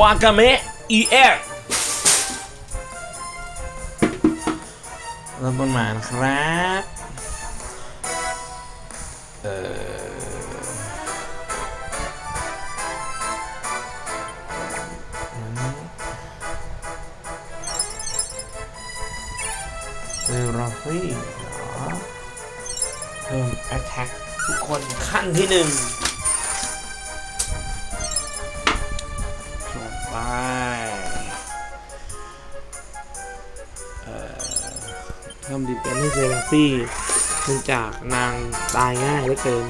วากาเมะ EX เอฟเริ่มต้นมานะครับ เอ่อเซราฟี่เหรอเพิ่ม attack ทุกคนขั้นที่หนึ่ง ไปเอ่อเพิ่มดีเป็นให้เซราฟี่เนื่องจากนางตายง่ายเหลือเกิน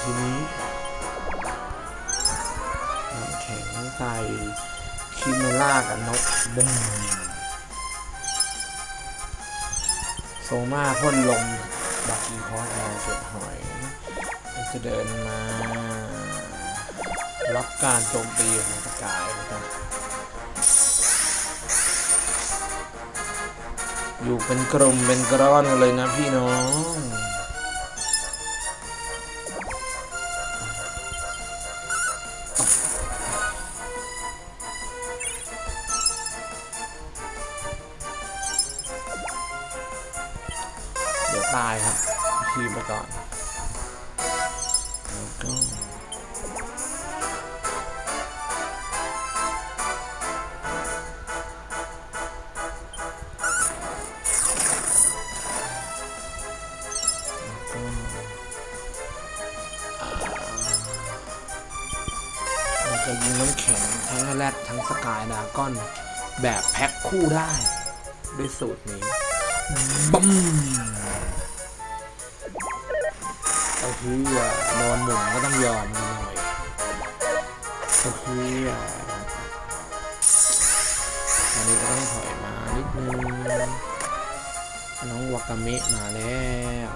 ทีนี้น้ำแข็งใส่คิเมล่ากับนกบุ้มโซมาพ่นลมดักอีคอสเราเก็บหอย จะเดินมา รับการโจมตีของสกายนะครับอยู่เป็นกลุ่มเป็นกร้อนกันเลยนะพี่น้องเดี๋ยวตายครับทีมไปก่อน จะยิงน้ำแข็งทั้งแรดทั้งสกายดราก้อนแบบแพ็คคู่ได้ ด้วยสูตรนี้บัมก็คือนอนหมุนก็ต้องยอมกันหน่อยก็คืออันนี้ก็ต้องถอยมานิดนึงน้องวากาเมะมาแล้ว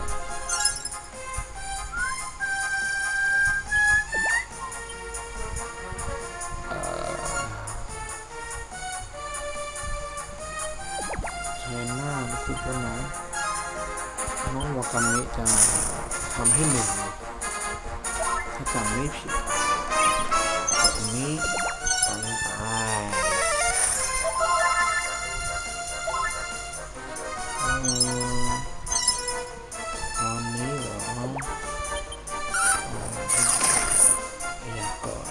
จะทำให้หนึ่งถ้าจำไม่ผิดตรงนี้ตอนนี้ไปตอนนี้เหรอพยากรณ์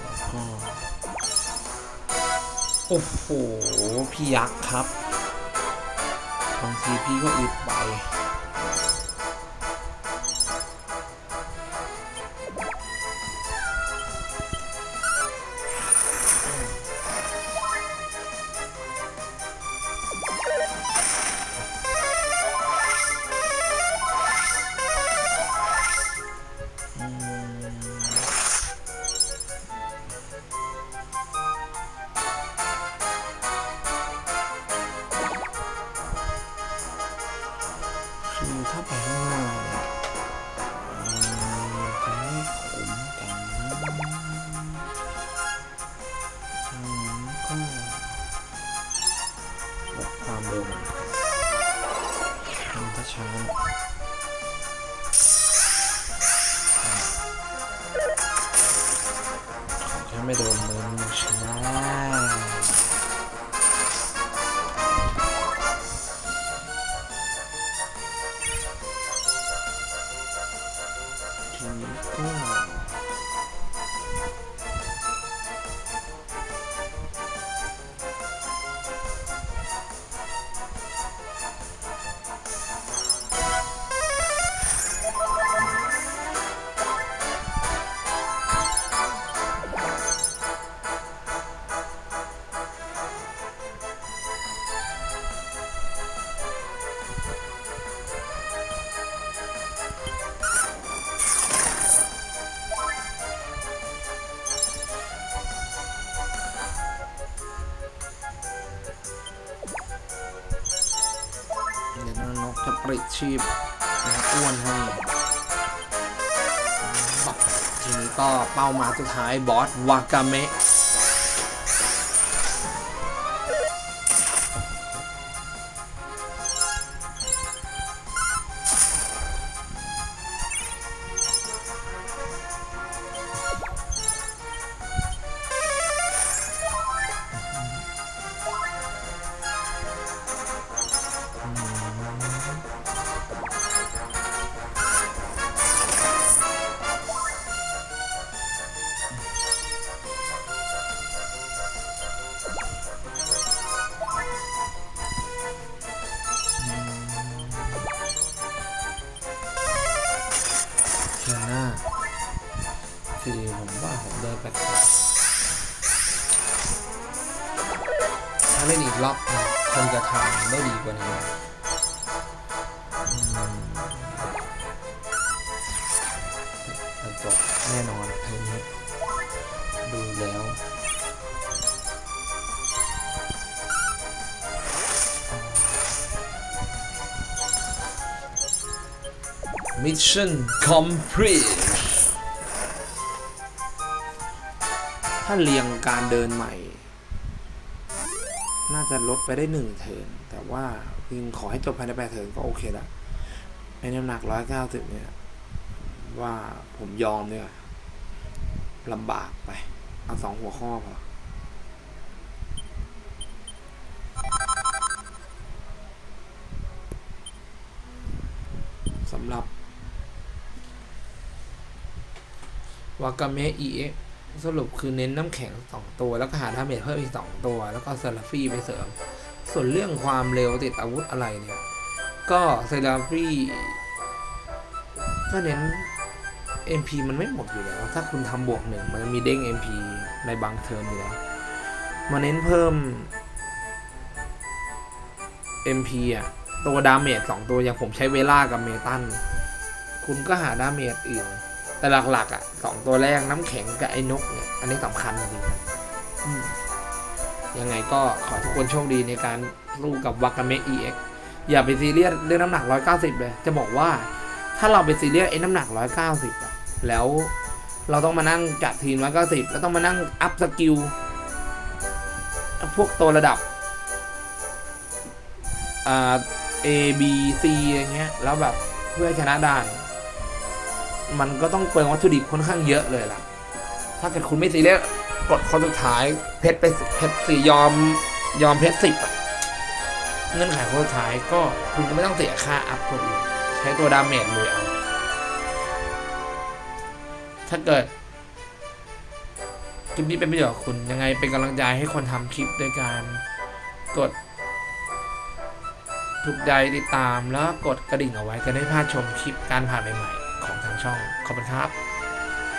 แล้วก็โอ้โห พี่ยักษ์ครับบางทีพี่ก็อึดไป แค่ไม่โดนมึงชนะทีนี้ก็ องนกจะปริชีพนะอ้วนให้ทีนี้ก็เป้ามาสุดท้ายบอสวากาเมะ คือผมว่าผมเดินแปลกๆถ้าเล่นอีกรอบหนึ่งคงจะทำได้ดีกว่านี้อืมแต่จบแน่นอนเทอมนี้ดูแล้ว Mission complete ถ้าเรียงการเดินใหม่ น่าจะลดไปได้หนึ่งเทินแต่ว่าจริงขอให้จบภายในแปดเทินก็โอเคละในน้ำหนักร้อยเก้าสิบเนี่ย ว่าผมยอมเนี่ยลำบากไป เอาสองหัวข้อพอสำหรับวากาเมะ EX สรุปคือเน้นน้ำแข็งสองตัว แล้วก็หาดาเมจเพิ่มอีกสองตัว แล้วก็เซราฟี่ไปเสริม ส่วนเรื่องความเร็วติดอาวุธอะไรเนี่ย ก็เซราฟี่ก็เน้น MP มันไม่หมดอยู่แล้ว ถ้าคุณทำบวกหนึ่งมันมีเด้ง MP ในบางเทอมอยู่แล้ว มาเน้นเพิ่ม MP อะ ตัวดาเมจสองตัวอย่างผมใช้เวล่ากับเมตัน คุณก็หาดาเมจอื่น แต่หลักๆอะสองตัวแรกน้ำแข็งกับไอ้นกเนี่ยอันนี้สำคัญจริงๆอืมยังไงก็ขอให้ทุกคนโชคดีในการสู้กับวากาเมะ EX อย่าไปซีเรียสเรื่องน้ำหนัก 190 เลย จะบอกว่าถ้าเราไปซีเรียสไอ้น้ำหนัก 190อะแล้วเราต้องมานั่งจัดทีม 190 แล้วต้องมานั่งอัพสกิลพวกตัวระดับอ่า A B C อย่างเงี้ย แล้วแบบเพื่อชนะด่าน มันก็ต้องเปลืองวัตถุดิบค่อนข้างเยอะเลยล่ะ ถ้าเกิดคุณไม่ซีเรียสกดข้อสุดท้ายเพชรไปเพชรสี่ยอมยอมเพชรสิบอะเงื่อนไขข้อสุดท้ายก็คุณก็ไม่ต้องเสียค่าอัพตัวอื่นใช้ตัวดาเมจเลยเอา ถ้าเกิดคลิปนี้เป็นประโยชน์กับคุณยังไงเป็นกำลังใจให้คนทำคลิปโดยการกด ถูกใจติดตามแล้วกดกระดิ่งเอาไว้จะได้พลาดชมคลิปการผ่านใหม่ๆ ช่อง ขอบคุณครับ